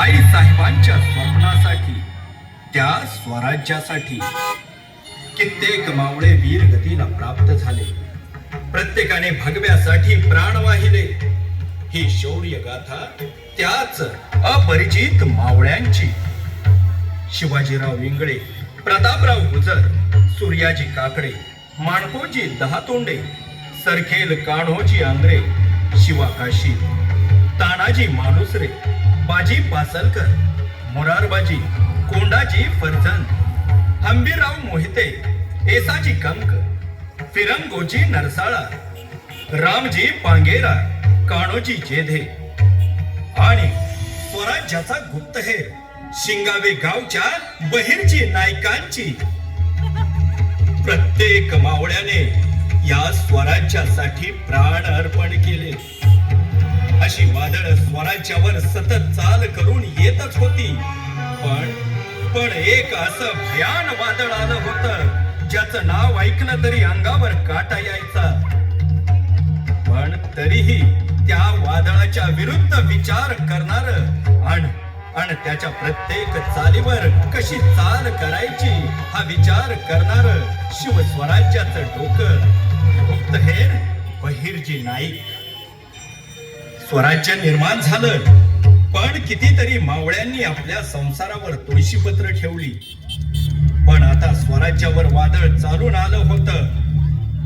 आई साहेबांच्या स्वप्नासाठी त्या स्वराज्यासाठी कित्येक मावळे वीर गतीला प्राप्त झाले. प्रत्येकाने भगव्यासाठी प्राण वाहिले. ही शौर्य गाथा त्याच अपरिचित मावळ्यांची. शिवाजीराव विंगळे प्रतापराव गुजर सूर्याजी काकडे माणकोजी दहातोंडे सरखेल कान्होजी आंग्रे शिवाकाशी तानाजी मालुसरे बाजी पासलकर मुरारबाजी कोंडाजी फरजंद हंबीरराव मोहिते एसाजी कंक फिरंगोजी नरसाळा रामजी पांगेरा काणोजी जेधे आणि स्वराज्याचा गुप्तहेर शिंगावे गावच्या बहिरची नायकांची. प्रत्येक मावळ्याने या स्वराज्यासाठी प्राण अर्पण केले. अशी वादळ स्वराज्यावर सतत चाल करून येतच होती. पण पण एक असं भयान वादळ आलं होतं ज्याचं नाव ऐकलं तरी अंगावर काटा यायचा. पण तरीही त्या वादळाच्या विरुद्ध विचार करणार आणि आणि त्याच्या प्रत्येक चालीवर कशी चाल करायची हा विचार करणार शिवस्वराज्याचं डोकं गुप्तहेर बहिर्जी नाईक. स्वराज्य निर्माण झालं. पण कितीतरी मावळ्यांनी आपल्या संसारावर तुळशीपत्र ठेवली. पण आता स्वराज्यावर वादळ चालून आलं होतं.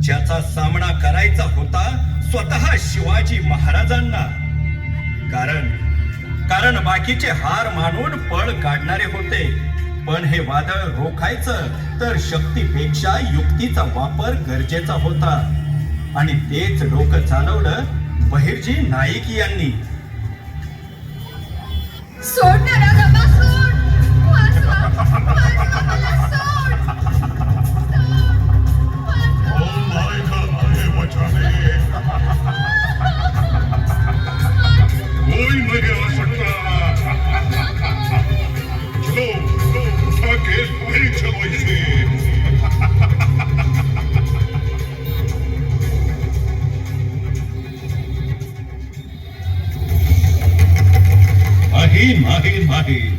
ज्याचा सामना करायचा होता स्वतः शिवाजी महाराजांना. कारण कारण बाकीचे हार मानून पळ काढणारे होते. पण हे वादळ रोखायचं तर शक्तीपेक्षा युक्तीचा वापर गरजेचा होता. आणि तेच डोकं चालवलं बहिर्जी नाईक यांनी. Oh my God, नाही नाही.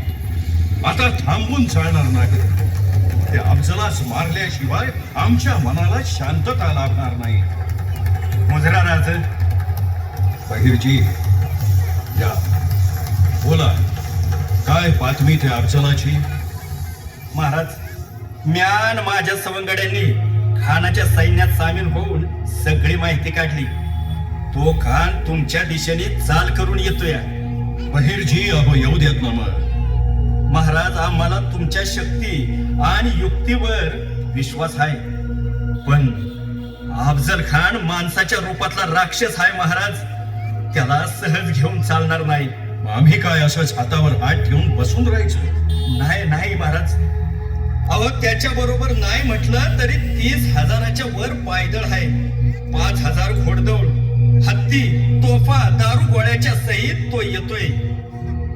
आता थांबून चालणार नाही. ते अफजलास मारल्याशिवाय आमच्या मनाला शांतता लाभणार नाही. मुजरा राज बहिरजी या बोला काय बातमी त्या अफजलाची? महाराज म्यान माझ्या सवंगड्यांनी खानाच्या सैन्यात सामील होऊन सगळी माहिती काढली. तो खान तुमच्या दिशेने चाल करून येतोय. बहिर्जी अहो येऊ देत ना मग महाराज आम्हाला तुमच्या शक्ती आणि युक्तीवर विश्वास आहे. पण अफजल खान माणसाच्या रूपातला राक्षस आहे महाराज. त्याला सहज घेऊन चालणार नाही. आम्ही काय असंच हातावर हात ठेवून बसून राहायचो? नाही नाही महाराज. अहो त्याच्या बरोबर नाही म्हटलं तरी तीस हजाराच्या वर पायदळ आहे. पाच हजार घोडदौड. हत्ती तोफा दारू गोळ्याच्या सहित तो येतोय.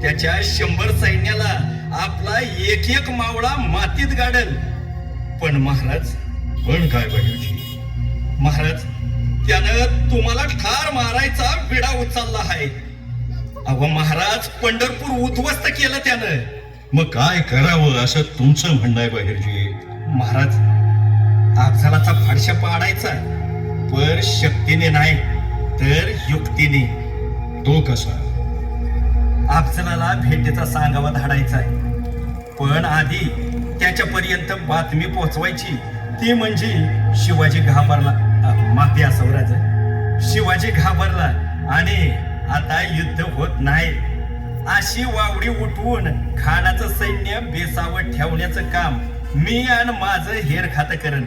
त्याच्या शंभर सैन्याला आपला एक एक मावळा मातीत गाडल. पण महाराज पण काय बहिरजी महाराज त्यानं तुम्हाला ठार मारायचा विडा उचलला आहे. अहो महाराज पंढरपूर उद्ध्वस्त केलं त्यानं. मग काय करावं असं तुमचं म्हणणं आहे बहिरजी? महाराज अफजलाचा फाडशा पाडायचा पर शक्तीने नाही. तर युक्तीने तो कसा? अफजलाला भेटीचा सांगावा धाडायचा आहे. पण आधी त्याच्यापर्यंत बातमी पोहोचवायची. ती म्हणजे शिवाजी घाबरला. माफी असवराज शिवाजी घाबरला आणि आता युद्ध होत नाही. अशी वावडी उठवून खानाचं सैन्य बेसावत ठेवण्याचं काम मी आणि माझं हेर खात करण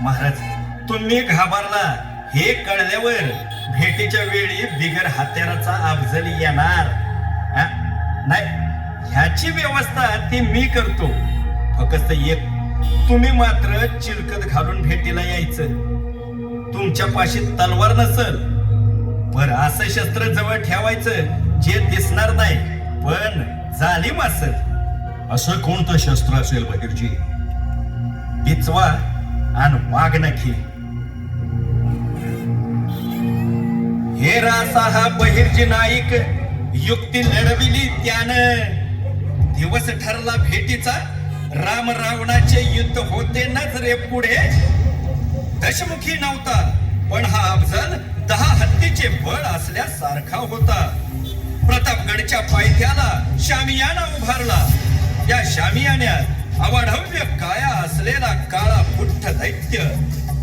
महाराज तुम्ही घाबरला हे कळल्यावर भेटीच्या वेळी बिगर हत्याराचा अफजल येणार. हा? नाही ह्याची व्यवस्था ती मी करतो. फक्त एक तुम्ही मात्र चिलकत घालून भेटीला यायचं. तुमच्या पाशी तलवार नसल. पर असं शस्त्र जवळ ठेवायचं जे दिसणार नाही पण जालिम असल. असं कोणतं शस्त्र असेल बहिरजी? बिचवा आणि वाघनखी हे रासा हा बहिर्जी नाईक युक्ती लढविली त्यानं. दिवस ठरला भेटीचा. राम रावणाचे युद्ध होते नजरे पुढे. दशमुखी नव्हता पण हा अफजल दहा हत्तीचे बळ असल्यासारखा होता. प्रतापगडच्या पायथ्याला शामियाना उभारला. या शामियान्यात अवाढव्य काया असलेला काळा पुठ्ठ दैत्य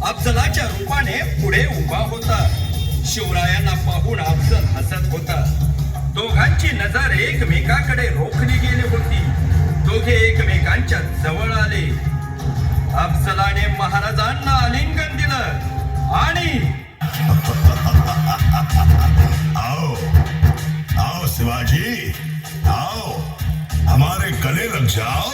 अफजलाच्या रूपाने पुढे उभा होता. शिवरायांना पाहून अफजल हसत होता. दोघांची नजर एकमेकाकडे रोखली गेली होती. दोघे एकमेकांच्या जवळ आले. अफजलाने महाराजांना आलिंगन दिलं आणि आओ आओ शिवाजी आओ हमारे गले लग जाओ.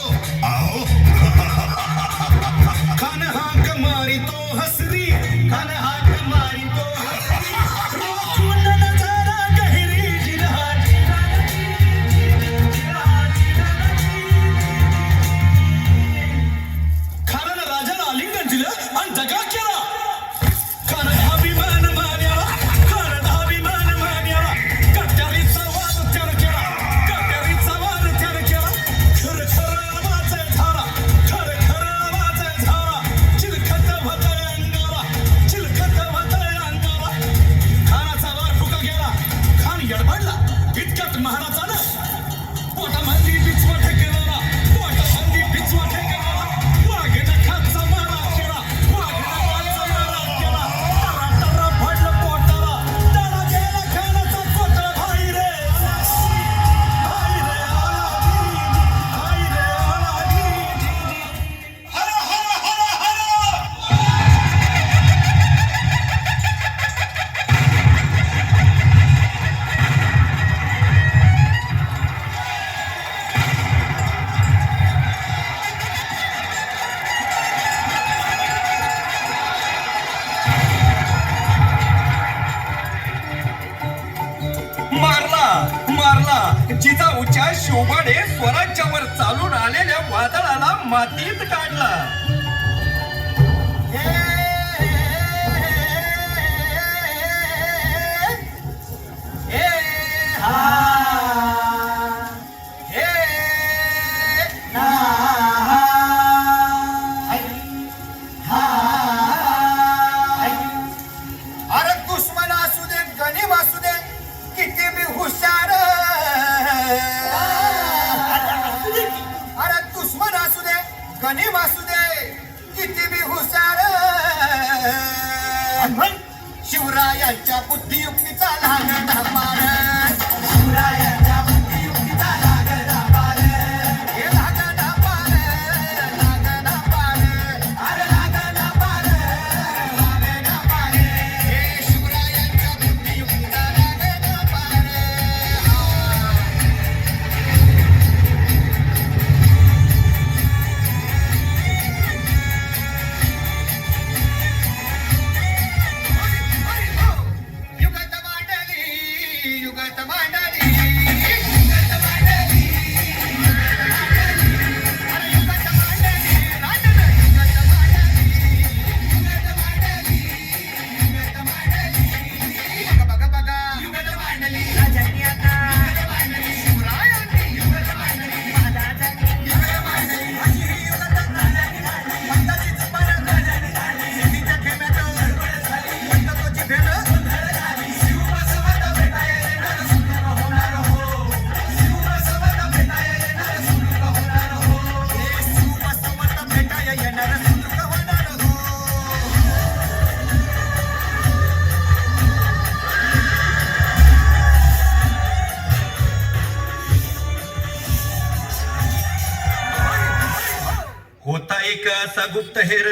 असा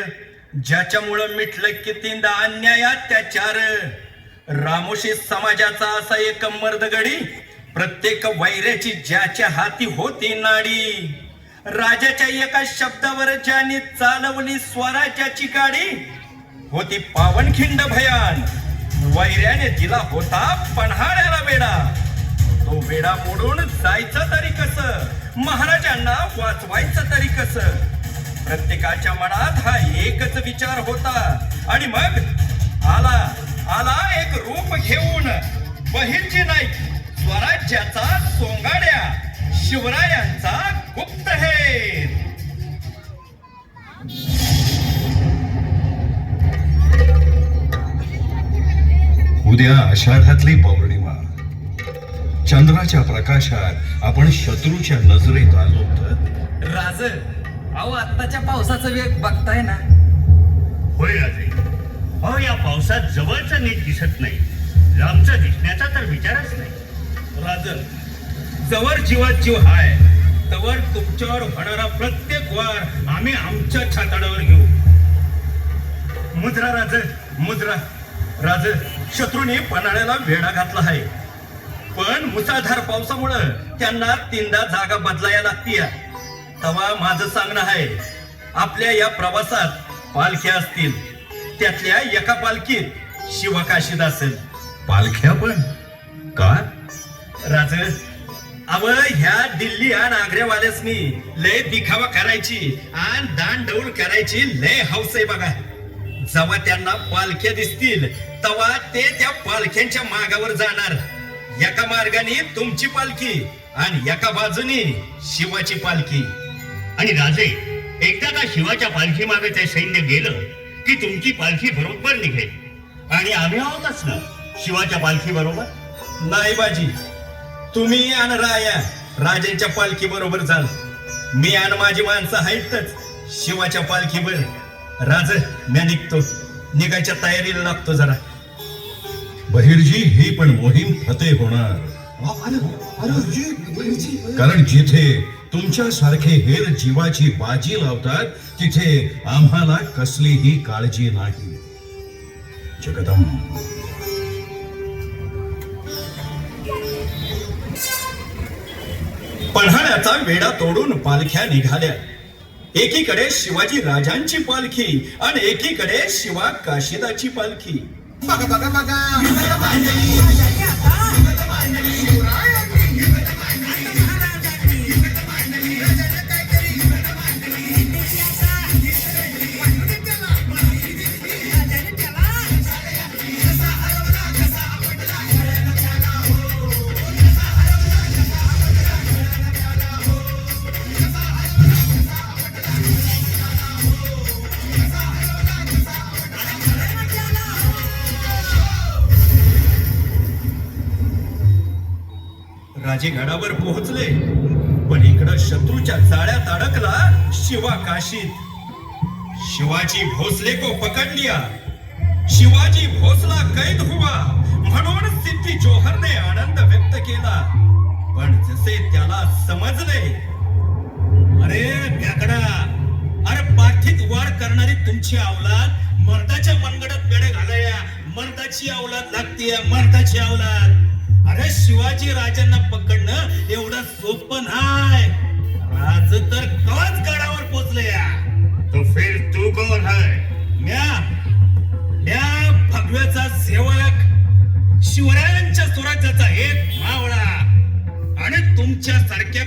ज्याच्यामुळं मिटलं कितींदा अन्याय अत्याचार रामोशी समाजाचा असा एक मर्दगडी प्रत्येक वैऱ्याची ज्याच्या हाती होती नाडी. राजाच्या एका शब्दावर ज्याने चालवली स्वराज्याची गाडी होती पावनखिंड भयान. वैऱ्याने दिला होता पन्हाळ्याला वेडा तो वेडा मोडून जायचं तरी कस? महाराजांना वाचवायचं तरी कसं? प्रत्येकाच्या मनात हा एकच विचार होता. आणि मग आला आला एक रूप घेऊन. बहिर्जी नाईक स्वराज्याचा सोंगाड्या शिवरायांचा गुप्तहेर उद्या आषाढातली पौर्णिमा. चंद्राच्या प्रकाशात आपण शत्रूच्या नजरेत आलो तर राज अहो आत्ताच्या पावसाचा वेग बघताय ना. होय राजे. अहो या पावसात जवळचं नीट दिसत नाही. लांबचा दिसण्याचा तर विचारच नाही. राजन जवळ जीवात जीव हाय तवर तुमच्यावर होणारा प्रत्येक वार आम्ही आमच्या छाताडावर घेऊ. मुद्रा राज मुद्रा. राज शत्रूने पन्हाळ्याला वेढा घातला आहे. पण मुसळधार पावसामुळं त्यांना तीनदा जागा बदलाया लागतीय. तवा माझं सांगणं आहे. आपल्या या प्रवासात पालख्या असतील. त्यातल्या एका पालखीत शिवकाशीद असेल. पालख्या पण? का? राज अव ह्या दिल्ली आणि आग्रेवाल्यासनी लय दिखावा करायची आणि दान डौल करायची लय हौस आहे बघा. जेव्हा त्यांना पालख्या दिसतील तेव्हा ते त्या पालख्यांच्या मागावर जाणार. एका मार्गाने तुमची पालखी आणि एका बाजूने शिवाची पालखी. आणि राजे एकदा का शिवाच्या पालखी मागे ते सैन्य गेलं की तुमची पालखी बरोबर निघेल आणि आम्ही आहोतच ना शिवाच्या पालखी बरोबर नाही बाजी तुम्ही आणि राया राजांच्या पालखी बरोबर जाल मी आणि माझी माणसं आहेतच शिवाच्या पालखीवर राज मी निघतो निघायच्या तयारीला लागतो जरा बहिर्जी ही पण मोहीम फते होणार कारण जिथे तुमच्या सारखे हेर जीवाची बाजी लावतात तिथे आम्हाला कसलीही काळजी नाही. जगदम पन्हाळ्याचा वेढा तोडून पालख्या निघाल्या. एकीकडे शिवाजी राजांची पालखी आणि एकीकडे शिवा काशिदाची पालखी. बघा बघा बघा. राजेगडावर पोहोचले. पण इकडं शत्रूच्या जाळ्यात अडकला शिवा काशीत. शिवाजी भोसले को पकड लिया. शिवाजी भोसला कैद हुआ. म्हणून सिद्धी जोहरने आनंद व्यक्त केला. पण जसे त्याला समजले अरे भ्याकडा अरे पाठीत वाढ करणारी तुमची अवलाद मर्दाच्या मनगडात बेडे घालाया मर्दाची अवलाद लागतीय मर्दाची अवलाद अरे शिवाजी राजांना पकडणं एवढं सोपं नाय राज तर कवाच गडावर पोचले या तो फिर तू कोण है? म्या म्या भगव्याचा सेवक शिवरायांच्या स्वराज्याचा एक मावळा. आणि तुमच्या सारख्या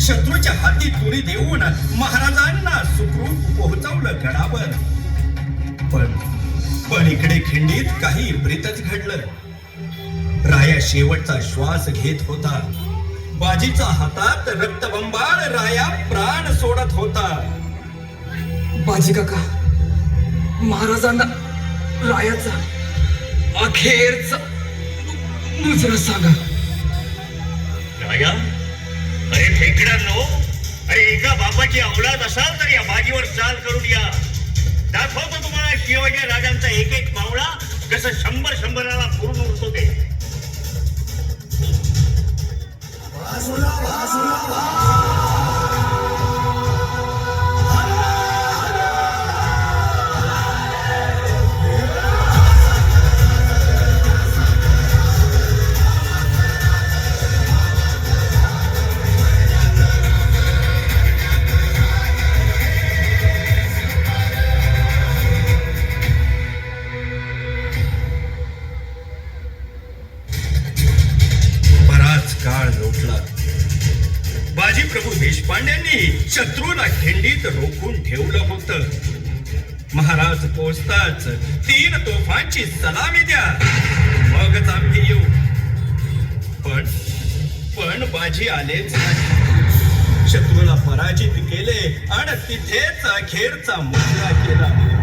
शत्रूच्या हाती तुरी देऊन महाराजांना सुखरूप पोहोचवलं गडावर. पण पण इकडे खिंडीत काही प्रेतच घडलं. राया शेवटचा श्वास घेत होता. बाजीचा हातात रक्तबंबाळ राया प्राण सोडत होता. बाजी काका महाराजांना रायाचा अखेरचा मुजरा सांगा. राया? अरे फेकड्यांनो अरे एका बापाची औलाद असाल तर या बाजीवर चाल करून या. दाखवतो तुम्हाला शिवाजी राजांचा एक एक मावळा कसं शंभर शंभराला पूर्ण उरतो ते. शत्रूला खिंडीत रोखून ठेवलं होतं. महाराज पोचताच तीन तोफांची सलामी द्या. मगच आम्ही येऊ. पण पण बाजी आलेच नाही. शत्रूला पराजित केले आणि तिथेच अखेरचा मुद्दा केला.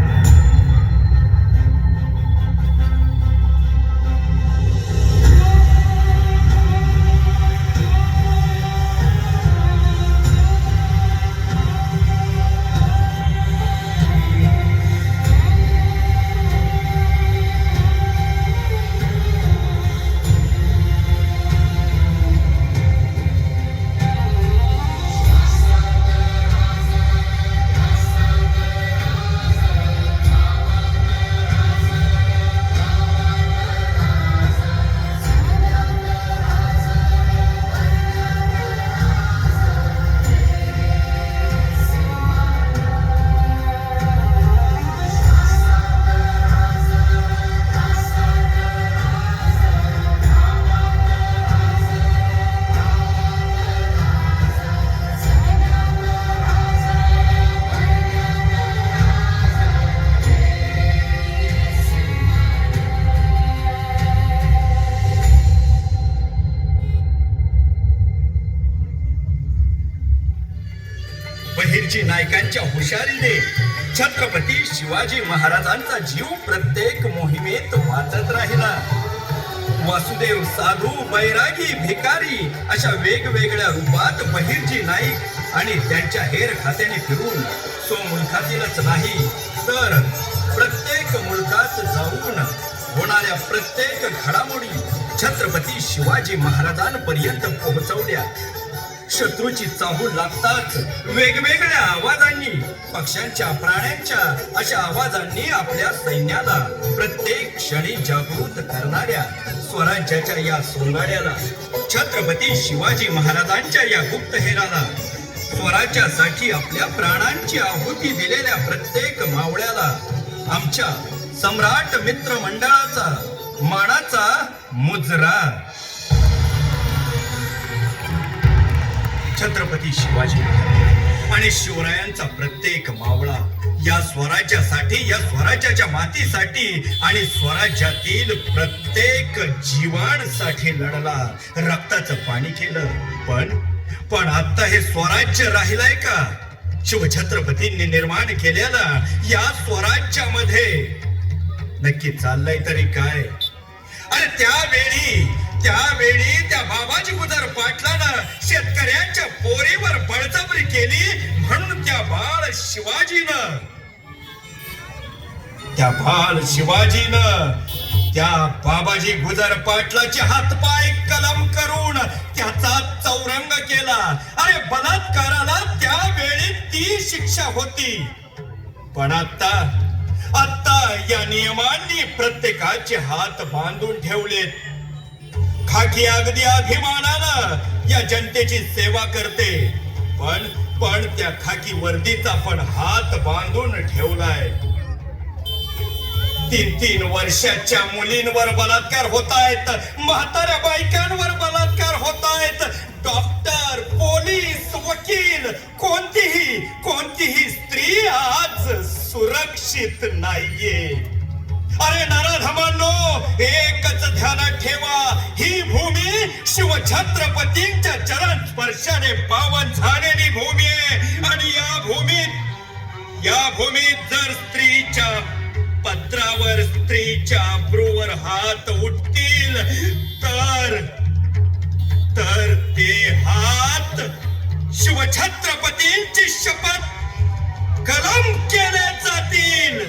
त्यांच्या हुशारीने. छत्रपती शिवाजी महाराजांचा जीव प्रत्येक मोहिमेत वाचत राहिला. वासुदेव साधू बैरागी भिकारी अशा वेगवेगळ्या रूपात बहिर्जी नाईक आणि त्यांच्या हेर खात्याने फिरून स्वमुलखातीलच नाही तर प्रत्येक मुलकात जाऊन होणाऱ्या प्रत्येक घडामोडी छत्रपती शिवाजी महाराजांपर्यंत पोहोचवल्या. शत्रूची चाहूल लागताच वेगवेगळ्या आवाजांनी पक्ष्यांच्या प्राण्यांच्या अशा आवाजांनी आपल्या सैन्याला प्रत्येक क्षणी जागृत करणाऱ्या स्वराज्याच्या या सोंगाड्याला छत्रपती शिवाजी महाराजांच्या या गुप्तहेराला स्वराज्यासाठी आपल्या प्राणांची आहुती दिलेल्या प्रत्येक मावळ्याला आमच्या सम्राट मित्र मंडळाचा मानाचा मुजरा. छत्रपती शिवाजी आणि शिवरायांचा प्रत्येक मावळा या स्वराज्यासाठी या स्वराज्याच्या मातीसाठी आणि स्वराज्यातील प्रत्येक जीवांसाठी लढला. रक्ताचं पाणी केलं. पण पण आता हे स्वराज्य राहिलंय का? शिवछत्रपतींनी निर्माण केलेला या स्वराज्यामध्ये नक्की चाललंय तरी काय? अरे त्यावेळी त्यावेळी त्या बाबाजी गुजर पाटलानं शेतकऱ्यांच्या पोरीवर बळजबरी केली म्हणून त्या बाळ शिवाजीनं. त्या बाळ शिवाजीनं त्या बाबाजी गुजर पाटलाचे हातपाय कलम करून त्याचा चौरंग केला. अरे बलात्काराला त्यावेळी ती शिक्षा होती. पण आता आता या नियमांनी प्रत्येकाचे हात बांधून ठेवलेत. खाकी अगदी अभिमानानं या जनतेची सेवा करते. पण पण त्या खाकी वर्दीचा पण हात बांधून ठेवलाय. तीन तीन वर्षाच्या मुलींवर बलात्कार होत आहेत म्हाताऱ्या बायकांवर बलात्कार होत आहेत डॉक्टर पोलीस वकील कोणतीही कोणतीही स्त्री आज सुरक्षित नाहीये. अरे नाराधमांनो एकच ध्यानात ठेवा. ही भूमी शिवछत्रपतींच्या चरण स्पर्शाने पावन झालेली भूमी आहे. आणि या भूमीत या भूमीत जर स्त्रीच्या पत्रावर स्त्रीच्या ब्रूवर हात उठतील तर तर ते हात शिवछत्रपतींची शपथ कलम केले जातील.